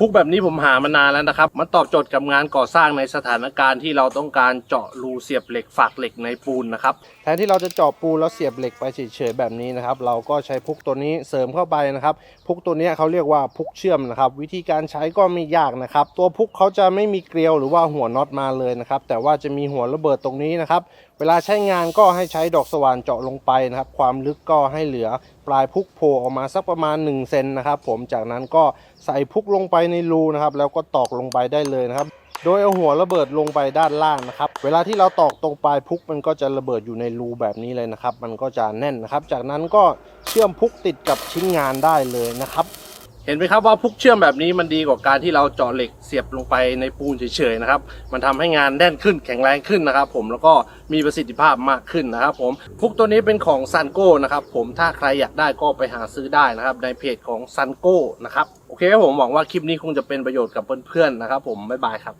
พุกแบบนี้ผมหามานานแล้วนะครับ มันตอบโจทย์กับงานก่อสร้างในสถานการณ์ที่เราต้องการเจาะรูเสียบเหล็กฝากเหล็กในปูนนะครับ แทนที่เราจะเจาะปูนแล้วเสียบเหล็กไปเฉยๆแบบนี้นะครับ เราก็ใช้พุกตัวนี้เสริมเข้าไปนะครับ พุกตัวนี้เขาเรียกว่าพุกเชื่อมนะครับ วิธีการใช้ก็ไม่ยากนะครับ ตัวพุกเขาจะไม่มีเกลียวหรือว่าหัวน็อตมาเลยนะครับ แต่ว่าจะมีหัวระเบิดตรงนี้นะครับ เวลาใช้งานก็ให้ใช้ดอกสว่านเจาะลงไปนะครับ ความลึกก็ให้เหลือปลายพุกโผล่ออกมาสักประมาณ1เซนนะครับ ผม จากนั้นก็ใส่พุกลงไปในรูนะครับ แล้วก็ตอกลงไปได้เลยนะครับ โดยเอาหัวระเบิดลงไปด้านล่างนะครับ เวลาที่เราตอกตรงปลายพุกมันก็จะระเบิดอยู่ในรูแบบนี้เลยนะครับ มันก็จะแน่นนะครับ จากนั้นก็เชื่อมพุกติดกับชิ้นงานได้เลยนะครับ เห็นไหมครับว่าพุกเชื่อมแบบนี้มันดีกว่าการที่เราเจาะเหล็กเสียบลงไปในปูนเฉยๆนะครับ มันทำให้งานแน่นขึ้นแข็งแรงขึ้นนะครับ ผมแล้วก็มีประสิทธิภาพมากขึ้นนะครับ ผมพุกตัวนี้เป็นของซันโก้นะครับผมถ้าใครอยากได้ก็ไปหาซื้อได้นะครับ ในเพจของซันโก้นะครับโอเคครับผมหวังว่าคลิปนี้คงจะเป็นประโยชน์กับเพื่อนๆนะครับ ผมบ๊ายบายครับ